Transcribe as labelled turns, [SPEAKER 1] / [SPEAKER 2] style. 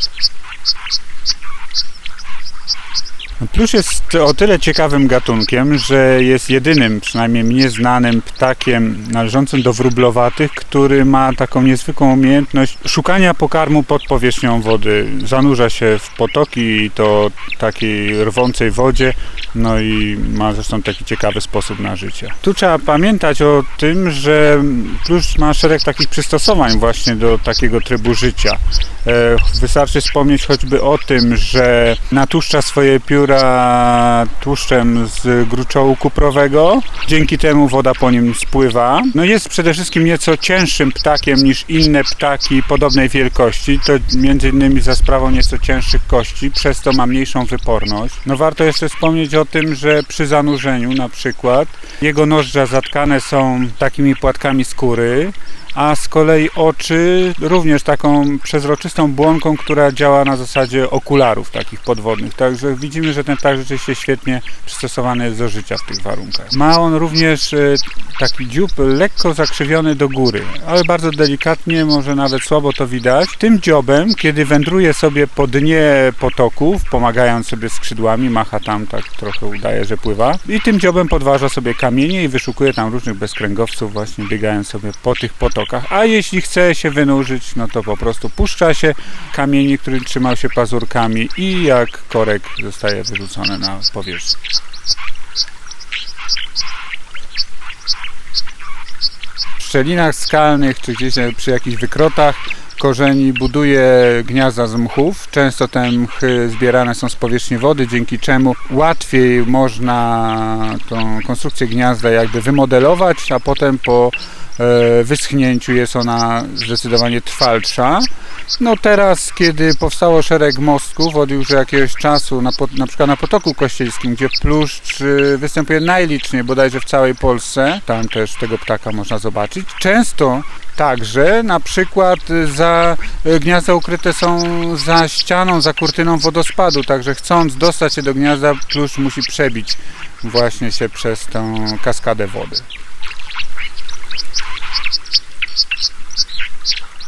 [SPEAKER 1] Thank you. Plusz jest o tyle ciekawym gatunkiem, że jest jedynym, przynajmniej mnie znanym ptakiem należącym do wróblowatych, który ma taką niezwykłą umiejętność szukania pokarmu pod powierzchnią wody. Zanurza się w potoki i to takiej rwącej wodzie, no i ma zresztą taki ciekawy sposób na życie. Tu trzeba pamiętać o tym, że plusz ma szereg takich przystosowań właśnie do takiego trybu życia. E, Wystarczy wspomnieć choćby o tym, że natłuszcza swoje pióra tłuszczem z gruczołu kuprowego. Dzięki temu woda po nim spływa. No jest przede wszystkim nieco cięższym ptakiem niż inne ptaki podobnej wielkości. To między innymi za sprawą nieco cięższych kości, przez to ma mniejszą wyporność. No warto jeszcze wspomnieć o tym, że przy zanurzeniu na przykład jego nozdrza zatkane są takimi płatkami skóry, a z kolei oczy również taką przezroczystą błonką, która działa na zasadzie okularów takich podwodnych. Także widzimy, że ten ptak rzeczywiście świetnie przystosowany jest do życia w tych warunkach. Ma on również e, taki dziób lekko zakrzywiony do góry, ale bardzo delikatnie, może nawet słabo to widać. Tym dziobem, kiedy wędruje sobie po dnie potoków, pomagając sobie skrzydłami, macha tam tak trochę udaje, że pływa i tym dziobem podważa sobie kamienie i wyszukuje tam różnych bezkręgowców właśnie biegając sobie po tych potokach. A jeśli chce się wynurzyć, no to po prostu puszcza się kamieni, który trzymał się pazurkami i jak korek zostaje wyrzucony na powierzchnię. W szczelinach skalnych czy gdzieś przy jakichś wykrotach korzeni buduje gniazda z mchów. Często te mchy zbierane są z powierzchni wody, dzięki czemu łatwiej można tą konstrukcję gniazda jakby wymodelować, a potem po e, wyschnięciu jest ona zdecydowanie trwalsza. No teraz, kiedy powstało szereg mostków od już jakiegoś czasu, na, na przykład na Potoku Kościelskim, gdzie pluszcz y, występuje najliczniej bodajże w całej Polsce, tam też tego ptaka można zobaczyć. Często także na przykład za y, gniazda ukryte są za ścianą, za kurtyną wodospadu, także chcąc dostać się do gniazda, pluszcz musi przebić właśnie się przez tę kaskadę wody. Thank you.